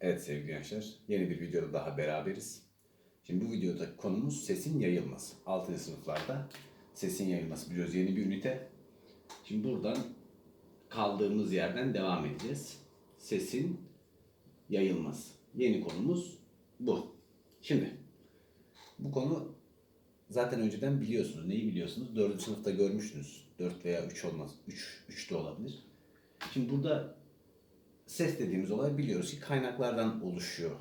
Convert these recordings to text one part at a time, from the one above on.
Evet sevgili gençler, yeni bir videoda daha beraberiz. Şimdi bu videoda konumuz sesin yayılması. 6. sınıflarda sesin yayılması biliyoruz yeni bir ünite. Şimdi buradan kaldığımız yerden devam edeceğiz. Sesin yayılması. Yeni konumuz bu. Şimdi bu konu zaten önceden biliyorsunuz. Neyi biliyorsunuz? 4. sınıfta görmüştünüz. 4 veya 3 olmaz. 3, 3 de olabilir. Şimdi burada ses dediğimiz olay biliyoruz ki kaynaklardan oluşuyor.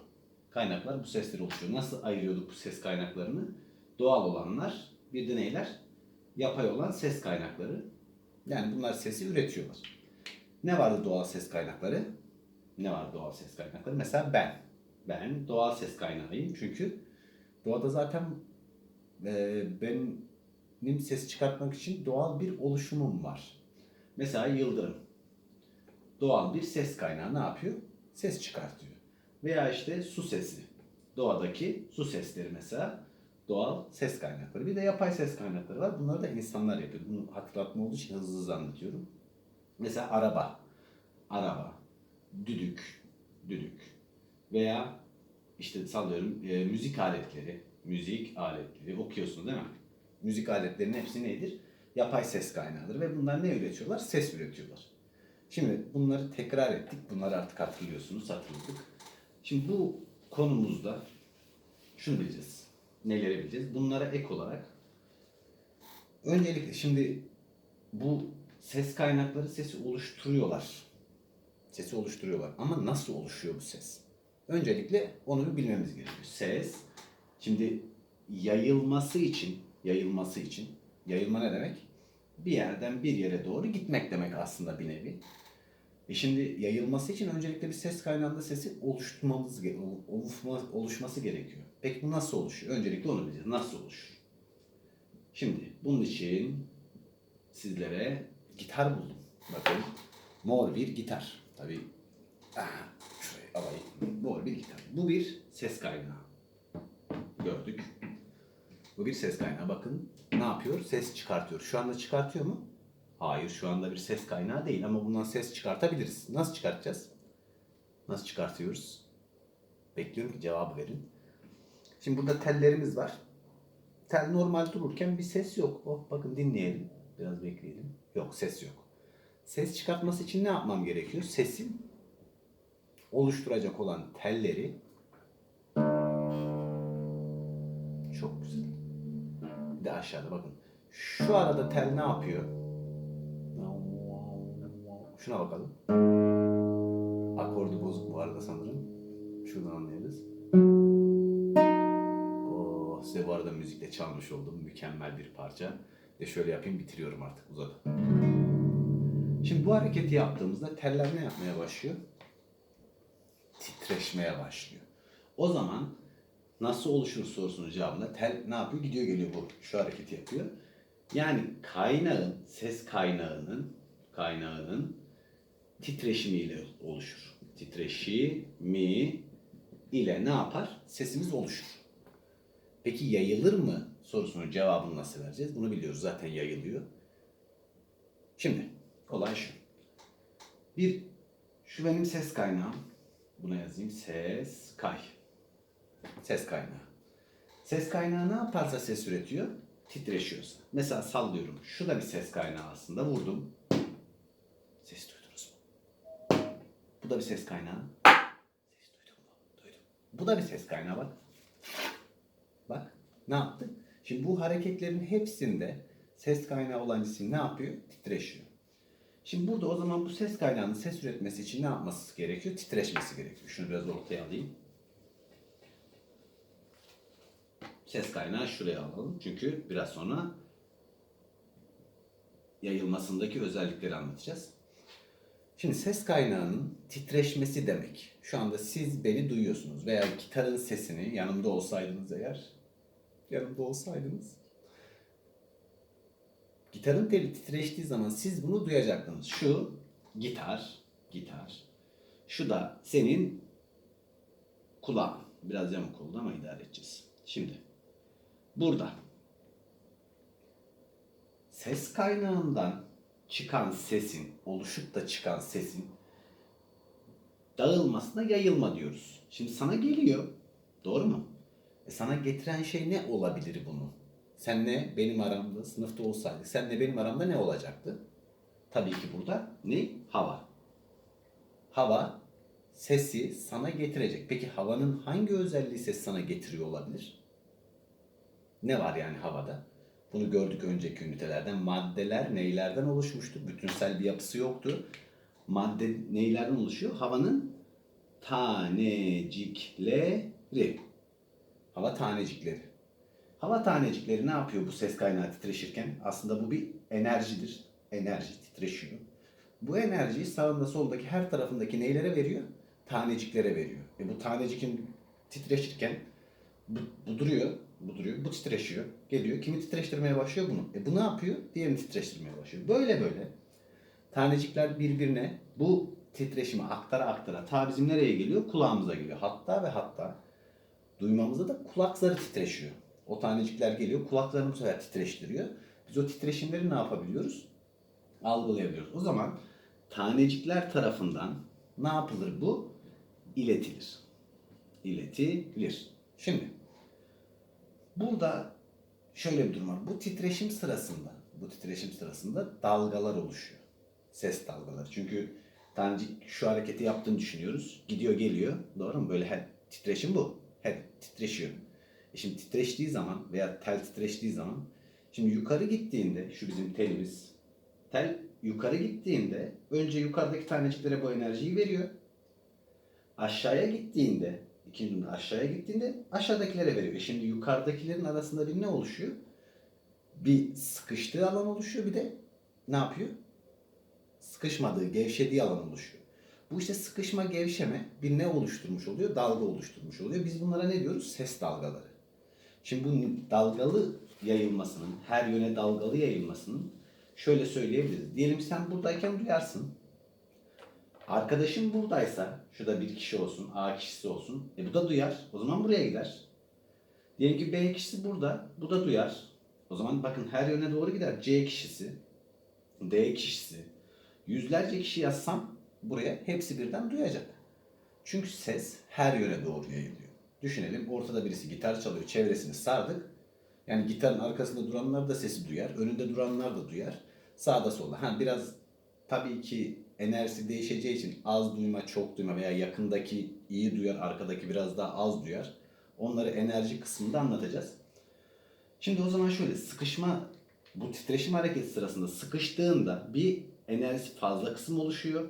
Kaynaklar bu sesleri oluşuyor. Nasıl ayırıyorduk bu ses kaynaklarını? Doğal olanlar, bir de neyler? Yapay olan ses kaynakları. Yani bunlar sesi üretiyorlar. Ne vardı doğal ses kaynakları? Ne var doğal ses kaynakları? Mesela ben. Ben doğal ses kaynağıyım çünkü doğada zaten e, benim ses çıkartmak için doğal bir oluşumum var. Mesela yıldırım doğal bir ses kaynağı ne yapıyor? Ses çıkartıyor. Veya işte su sesi. Doğadaki su sesleri mesela doğal ses kaynakları. Bir de yapay ses kaynakları var. Bunları da insanlar yapıyor. Bunu hatırlatma olduğu için hızlı hızlı anlatıyorum. Mesela araba. Araba. Düdük. Düdük. Veya işte sallıyorum e, müzik aletleri. Müzik aletleri okuyorsunuz değil mi? Müzik aletlerinin hepsi nedir? Yapay ses kaynağıdır ve bunlar ne üretiyorlar? Ses üretiyorlar. Şimdi bunları tekrar ettik. Bunları artık hatırlıyorsunuz, hatırladık. Şimdi bu konumuzda şunu bileceğiz. Neleri bileceğiz? Bunlara ek olarak öncelikle şimdi bu ses kaynakları sesi oluşturuyorlar. Sesi oluşturuyorlar. Ama nasıl oluşuyor bu ses? Öncelikle onu bir bilmemiz gerekiyor. Ses şimdi yayılması için, yayılması için yayılma ne demek? Bir yerden bir yere doğru gitmek demek aslında bir nevi. E şimdi yayılması için öncelikle bir ses kaynağında sesi oluşturmamız, oluşması gerekiyor. Peki bu nasıl oluşuyor? Öncelikle onu bileceğiz. Nasıl oluşur? Şimdi bunun için sizlere gitar buldum. Bakın mor bir gitar. Tabii. Mor bir gitar. Bu bir ses kaynağı. Gördük. Bu bir ses kaynağı. Bakın ne yapıyor? Ses çıkartıyor. Şu anda çıkartıyor mu? Hayır şu anda bir ses kaynağı değil ama bundan ses çıkartabiliriz. Nasıl çıkartacağız? Nasıl çıkartıyoruz? Bekliyorum ki cevabı verin. Şimdi burada tellerimiz var. Tel normal dururken bir ses yok. Oh bakın dinleyelim. Biraz bekleyelim. Yok ses yok. Ses çıkartması için ne yapmam gerekiyor? Sesin oluşturacak olan telleri çok güzel. De aşağıda bakın. Şu arada tel ne yapıyor? Şuna bakalım. Akordu bozuk bu arada sanırım. Şuradan anlayabiliriz. Oh, size bu arada müzikle çalmış oldum. Mükemmel bir parça. De şöyle yapayım bitiriyorum artık uzadı. Şimdi bu hareketi yaptığımızda teller ne yapmaya başlıyor? Titreşmeye başlıyor. O zaman nasıl oluşur sorusunun cevabında tel ne yapıyor? Gidiyor geliyor bu. Şu hareketi yapıyor. Yani kaynağın, ses kaynağının kaynağının titreşimiyle oluşur. Titreşimi ile ne yapar? Sesimiz oluşur. Peki yayılır mı sorusunun cevabını nasıl vereceğiz? Bunu biliyoruz zaten yayılıyor. Şimdi olay şu. Bir, şu benim ses kaynağım. Buna yazayım. Ses kay. Ses kaynağı. Ses kaynağı ne yaparsa ses üretiyor? Titreşiyorsa. Mesela sallıyorum. Şu da bir ses kaynağı aslında. Vurdum. Ses duydunuz mu? Bu da bir ses kaynağı. Ses duydun mu? Duydum. Bu da bir ses kaynağı bak. Bak. Ne yaptı? Şimdi bu hareketlerin hepsinde ses kaynağı olan cisim ne yapıyor? Titreşiyor. Şimdi burada o zaman bu ses kaynağının ses üretmesi için ne yapması gerekiyor? Titreşmesi gerekiyor. Şunu biraz ortaya alayım. Ses kaynağı şuraya alalım. Çünkü biraz sonra yayılmasındaki özellikleri anlatacağız. Şimdi ses kaynağının titreşmesi demek. Şu anda siz beni duyuyorsunuz veya gitarın sesini yanımda olsaydınız eğer, yanımda olsaydınız gitarın teli titreştiği zaman siz bunu duyacaktınız. Şu gitar, gitar. Şu da senin kulağın. Biraz yamuk oldu ama idare edeceğiz. Şimdi burada ses kaynağından çıkan sesin, oluşup da çıkan sesin dağılmasına yayılma diyoruz. Şimdi sana geliyor. Doğru mu? E sana getiren şey ne olabilir bunu? Senle benim aramda sınıfta olsaydık senle benim aramda ne olacaktı? Tabii ki burada ne? Hava. Hava sesi sana getirecek. Peki havanın hangi özelliği ses sana getiriyor olabilir? Ne var yani havada? Bunu gördük önceki ünitelerden. Maddeler neylerden oluşmuştu? Bütünsel bir yapısı yoktu. Madde neylerden oluşuyor? Havanın tanecikleri. Hava tanecikleri. Hava tanecikleri ne yapıyor bu ses kaynağı titreşirken? Aslında bu bir enerjidir. Enerji titreşiyor. Bu enerjiyi sağında soldaki her tarafındaki neylere veriyor? Taneciklere veriyor. E bu tanecikin titreşirken bu, bu duruyor, bu duruyor, bu titreşiyor, geliyor. Kimi titreştirmeye başlıyor bunu. E bu ne yapıyor? Diğerini titreştirmeye başlıyor. Böyle böyle tanecikler birbirine bu titreşimi aktara aktara ta bizim nereye geliyor? Kulağımıza geliyor. Hatta ve hatta duymamızda da kulak titreşiyor. O tanecikler geliyor, kulaklarını bu sefer titreştiriyor. Biz o titreşimleri ne yapabiliyoruz? Algılayabiliyoruz. O zaman tanecikler tarafından ne yapılır bu? İletilir. İletilir. Şimdi burada şöyle bir durum var. Bu titreşim sırasında, bu titreşim sırasında dalgalar oluşuyor. Ses dalgaları. Çünkü tanecik şu hareketi yaptığını düşünüyoruz. Gidiyor geliyor. Doğru mu? Böyle her titreşim bu. Her titreşiyor. E şimdi titreştiği zaman veya tel titreştiği zaman şimdi yukarı gittiğinde şu bizim telimiz tel yukarı gittiğinde önce yukarıdaki taneciklere bu enerjiyi veriyor. Aşağıya gittiğinde ikinci durumda aşağıya gittiğinde aşağıdakilere veriyor. E şimdi yukarıdakilerin arasında bir ne oluşuyor? Bir sıkıştığı alan oluşuyor bir de ne yapıyor? Sıkışmadığı, gevşediği alan oluşuyor. Bu işte sıkışma, gevşeme bir ne oluşturmuş oluyor? Dalga oluşturmuş oluyor. Biz bunlara ne diyoruz? Ses dalgaları. Şimdi bu dalgalı yayılmasının, her yöne dalgalı yayılmasının şöyle söyleyebiliriz. Diyelim sen buradayken duyarsın. Arkadaşın buradaysa, şurada bir kişi olsun, A kişisi olsun, e bu da duyar. O zaman buraya gider. Diyelim ki B kişisi burada, bu da duyar. O zaman bakın her yöne doğru gider. C kişisi, D kişisi, yüzlerce kişi yazsam buraya hepsi birden duyacak. Çünkü ses her yöne doğru yayılıyor. Düşünelim ortada birisi gitar çalıyor, çevresini sardık. Yani gitarın arkasında duranlar da sesi duyar, önünde duranlar da duyar. Sağda solda. Ha biraz tabii ki enerjisi değişeceği için az duyma, çok duyma veya yakındaki iyi duyar, arkadaki biraz daha az duyar. Onları enerji kısmında anlatacağız. Şimdi o zaman şöyle sıkışma bu titreşim hareketi sırasında sıkıştığında bir enerjisi fazla kısım oluşuyor.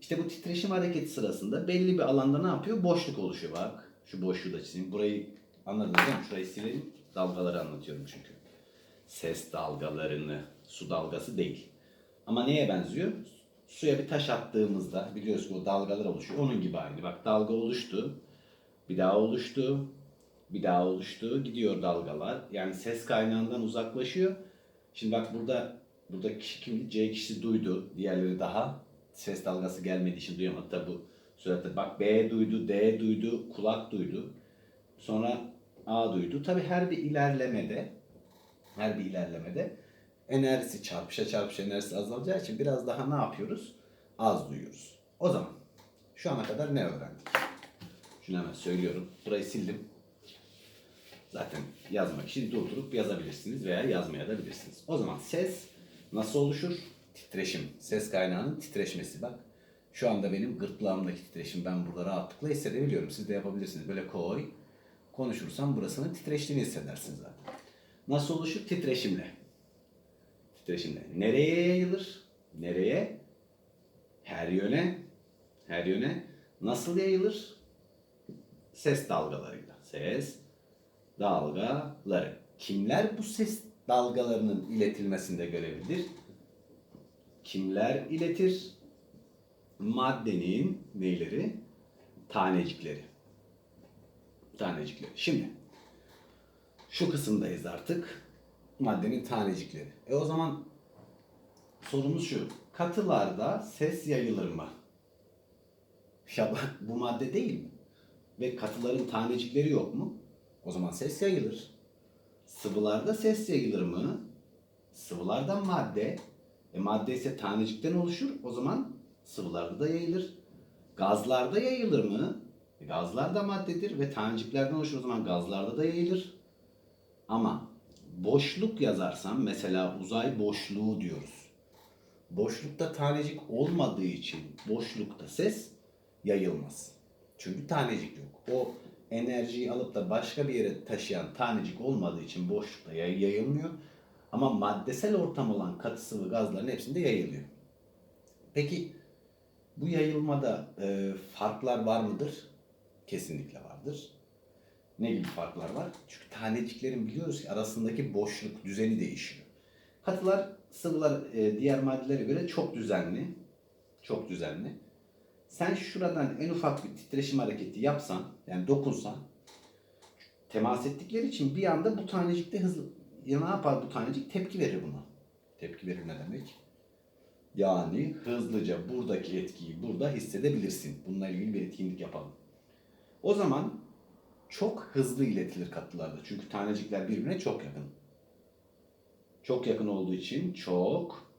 İşte bu titreşim hareketi sırasında belli bir alanda ne yapıyor? Boşluk oluşuyor bak. Şu boşluğu da çizeyim. Burayı anladınız değil mi? Şurayı silelim. Dalgaları anlatıyorum çünkü. Ses dalgalarını, su dalgası değil. Ama neye benziyor? Suya bir taş attığımızda biliyoruz ki o dalgalar oluşuyor. Onun gibi aynı. Bak dalga oluştu. Bir daha oluştu. Bir daha oluştu. Gidiyor dalgalar. Yani ses kaynağından uzaklaşıyor. Şimdi bak burada burada kişi kimdi? C kişisi duydu. Diğerleri daha ses dalgası gelmediği için duyamadı. Tabi bu süratte bak B duydu, D duydu, kulak duydu. Sonra A duydu. Tabi her bir ilerlemede her bir ilerlemede enerjisi çarpışa çarpışa enerjisi azalacağı için biraz daha ne yapıyoruz? Az duyuyoruz. O zaman şu ana kadar ne öğrendik? Şunu hemen söylüyorum. Burayı sildim. Zaten yazmak için durdurup yazabilirsiniz veya yazmaya da bilirsiniz. O zaman ses nasıl oluşur? Titreşim. Ses kaynağının titreşmesi. Bak şu anda benim gırtlağımdaki titreşim ben burada rahatlıkla hissedebiliyorum. Siz de yapabilirsiniz. Böyle koy. Konuşursam burasının titreştiğini hissedersiniz zaten. Nasıl oluşur? Titreşimle. Titreşimle. Nereye yayılır? Nereye? Her yöne. Her yöne. Nasıl yayılır? Ses dalgalarıyla. Ses dalgaları. Kimler bu ses dalgalarının iletilmesinde görevlidir? Kimler iletir? Maddenin neyleri? Tanecikleri. Tanecikleri. Şimdi şu kısımdayız artık. Maddenin tanecikleri. E o zaman sorumuz şu. Katılarda ses yayılır mı? Ya bu madde değil mi? Ve katıların tanecikleri yok mu? O zaman ses yayılır. Sıvılarda ses yayılır mı? Sıvılarda madde. E madde ise tanecikten oluşur. O zaman sıvılarda da yayılır. Gazlarda yayılır mı? E, Gazlar da maddedir ve taneciklerden oluşur o zaman gazlarda da yayılır. Ama boşluk yazarsam mesela uzay boşluğu diyoruz. Boşlukta tanecik olmadığı için boşlukta ses yayılmaz. Çünkü tanecik yok. O enerjiyi alıp da başka bir yere taşıyan tanecik olmadığı için boşlukta yay- yayılmıyor. Ama maddesel ortam olan katı sıvı gazların hepsinde yayılıyor. Peki bu yayılmada e, farklar var mıdır? Kesinlikle vardır. Ne gibi farklar var? Çünkü taneciklerin biliyoruz ki arasındaki boşluk düzeni değişiyor. Katılar, sıvılar e, diğer maddelere göre çok düzenli. Çok düzenli. Sen şuradan en ufak bir titreşim hareketi yapsan, yani dokunsan, temas ettikleri için bir anda bu tanecikte hızlı, ya ne yapar bu tanecik? Tepki verir buna. Tepki verir ne demek? Yani hızlıca buradaki etkiyi burada hissedebilirsin. Bununla ilgili bir etkinlik yapalım. O zaman çok hızlı iletilir katılarda. Çünkü tanecikler birbirine çok yakın. Çok yakın olduğu için çok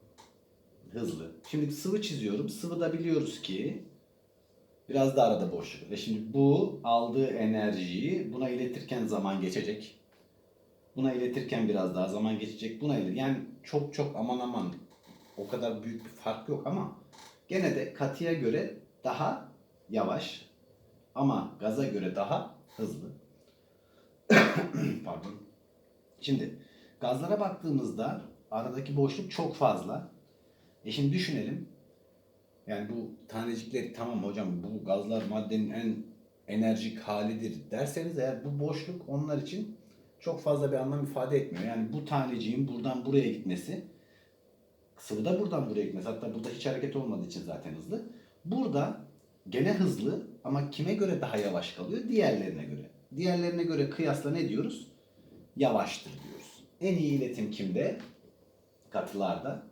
hızlı. Şimdi sıvı çiziyorum. Sıvıda biliyoruz ki biraz da arada boşluk. Ve şimdi bu aldığı enerjiyi buna iletirken zaman geçecek. Buna iletirken biraz daha zaman geçecek. Buna ilet. Yani çok çok aman aman o kadar büyük bir fark yok ama gene de katıya göre daha yavaş ama gaza göre daha hızlı. Pardon. Şimdi gazlara baktığımızda aradaki boşluk çok fazla. E şimdi düşünelim. Yani bu tanecikleri tamam hocam bu gazlar maddenin en enerjik halidir derseniz eğer bu boşluk onlar için çok fazla bir anlam ifade etmiyor. Yani bu taneciğin buradan buraya gitmesi sıvıda buradan buraya gitmesi hatta burada hiç hareket olmadığı için zaten hızlı. Burada gene hızlı ama kime göre daha yavaş kalıyor? Diğerlerine göre. Diğerlerine göre kıyasla ne diyoruz? Yavaştır diyoruz. En iyi iletim kimde? Katılarda.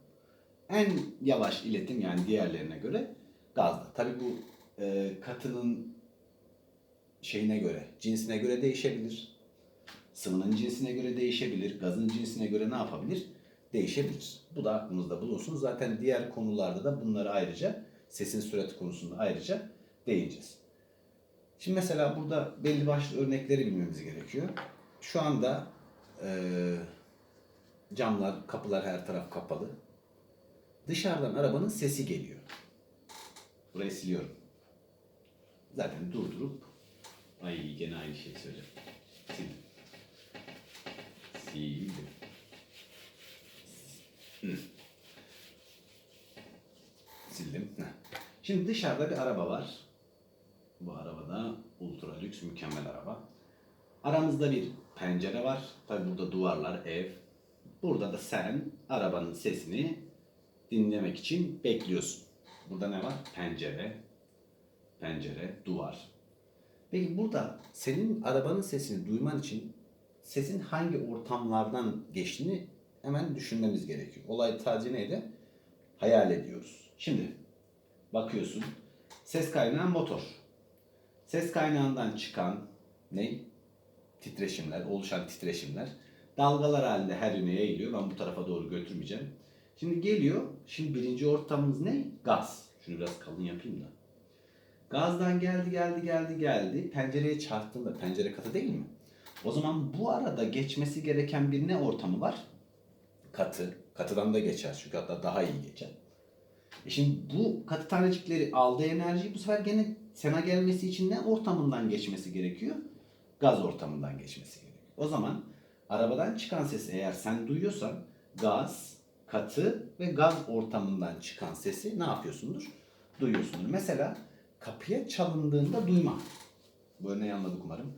En yavaş iletim yani diğerlerine göre gazda. Tabi bu e, katının şeyine göre, cinsine göre değişebilir. Sıvının cinsine göre değişebilir. Gazın cinsine göre ne yapabilir? Değişebilir. Bu da aklınızda bulunsun. Zaten diğer konularda da bunları ayrıca sesin sürati konusunda ayrıca değineceğiz. Şimdi mesela burada belli başlı örnekleri bilmemiz gerekiyor. Şu anda eee, camlar, kapılar her taraf kapalı. Dışarıdan arabanın sesi geliyor. Burayı siliyorum. Zaten durdurup ay gene aynı şeyi söyleyeceğim. Sildim. Sildim. Hı. Sildim. Şimdi dışarıda bir araba var. Bu arabada ultra lüks mükemmel araba. Aramızda bir pencere var. Tabi burada duvarlar, ev. Burada da sen arabanın sesini dinlemek için bekliyorsun. Burada ne var? Pencere, pencere, duvar. Peki burada senin arabanın sesini duyman için sesin hangi ortamlardan geçtiğini hemen düşünmemiz gerekiyor. Olay sadece neydi? Hayal ediyoruz. Şimdi bakıyorsun. Ses kaynağı motor. Ses kaynağından çıkan ne? Titreşimler, oluşan titreşimler dalgalar halinde her yöne yayılıyor. Ben bu tarafa doğru götürmeyeceğim. Şimdi geliyor. Şimdi birinci ortamımız ne? Gaz. Şunu biraz kalın yapayım da. Gazdan geldi geldi geldi geldi. Pencereye çarptığında pencere katı değil mi? O zaman bu arada geçmesi gereken bir ne ortamı var? Katı. Katıdan da geçer çünkü hatta daha iyi geçer. E şimdi bu katı tanecikleri aldığı enerjiyi bu sefer gene sana gelmesi için ne ortamından geçmesi gerekiyor? Gaz ortamından geçmesi gerekiyor. O zaman arabadan çıkan sesi eğer sen duyuyorsan gaz, katı ve gaz ortamından çıkan sesi ne yapıyorsundur? Duyuyorsundur. Mesela kapıya çalındığında duyma. Bu örneği anladık umarım.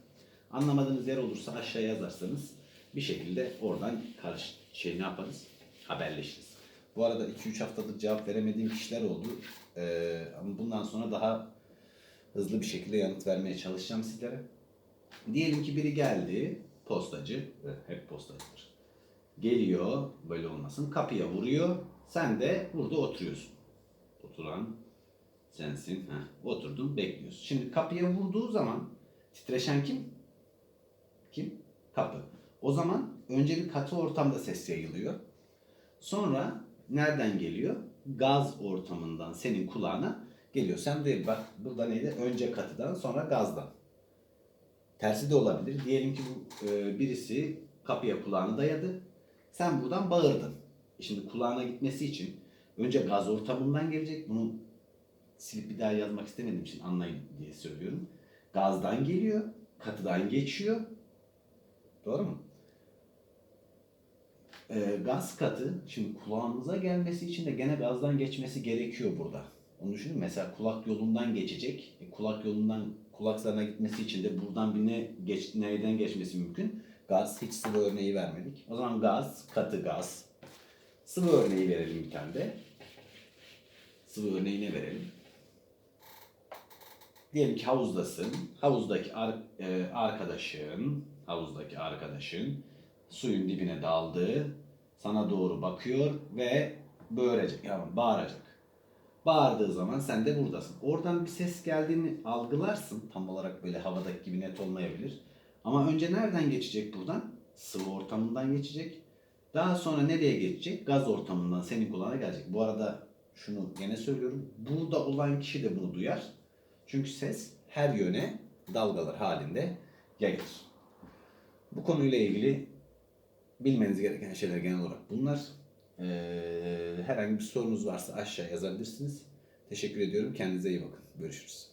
Anlamadığınız yer olursa aşağıya yazarsanız bir şekilde oradan karşı şey ne yaparız? Haberleşiriz. Bu arada 2-3 haftadır cevap veremediğim kişiler oldu. Ee, ama bundan sonra daha hızlı bir şekilde yanıt vermeye çalışacağım sizlere. Diyelim ki biri geldi, postacı, hep postacıdır. Geliyor, böyle olmasın, kapıya vuruyor. Sen de burada oturuyorsun. Oturan sensin. Heh, oturdun, bekliyorsun. Şimdi kapıya vurduğu zaman titreşen kim? Kim? Kapı. O zaman önce bir katı ortamda ses yayılıyor. Sonra nereden geliyor? gaz ortamından senin kulağına geliyor. Sen de bak burada neydi? Önce katıdan sonra gazdan. Tersi de olabilir. Diyelim ki bu e, birisi kapıya kulağını dayadı. Sen buradan bağırdın. Şimdi kulağına gitmesi için önce gaz ortamından gelecek. Bunu silip bir daha yazmak istemediğim için anlayın diye söylüyorum. Gazdan geliyor, katıdan geçiyor. Doğru mu? Ee, gaz katı şimdi kulağımıza gelmesi için de gene gazdan geçmesi gerekiyor burada. Onu düşünün mesela kulak yolundan geçecek. E, kulak yolundan kulak gitmesi için de buradan bir ne geç, nereden geçmesi mümkün? Gaz hiç sıvı örneği vermedik. O zaman gaz, katı gaz. Sıvı örneği verelim bir tane de. Sıvı örneğine verelim. Diyelim ki havuzdasın. Havuzdaki ar- e, arkadaşın, havuzdaki arkadaşın suyun dibine daldı. Sana doğru bakıyor ve böğürecek, yani bağıracak. Bağırdığı zaman sen de buradasın. Oradan bir ses geldiğini algılarsın. Tam olarak böyle havadaki gibi net olmayabilir. Ama önce nereden geçecek buradan? Sıvı ortamından geçecek. Daha sonra nereye geçecek? Gaz ortamından senin kulağına gelecek. Bu arada şunu gene söylüyorum. Burada olan kişi de bunu duyar. Çünkü ses her yöne dalgalar halinde yayılır. Bu konuyla ilgili bilmeniz gereken şeyler genel olarak bunlar. Ee, herhangi bir sorunuz varsa aşağı yazabilirsiniz. Teşekkür ediyorum. Kendinize iyi bakın. Görüşürüz.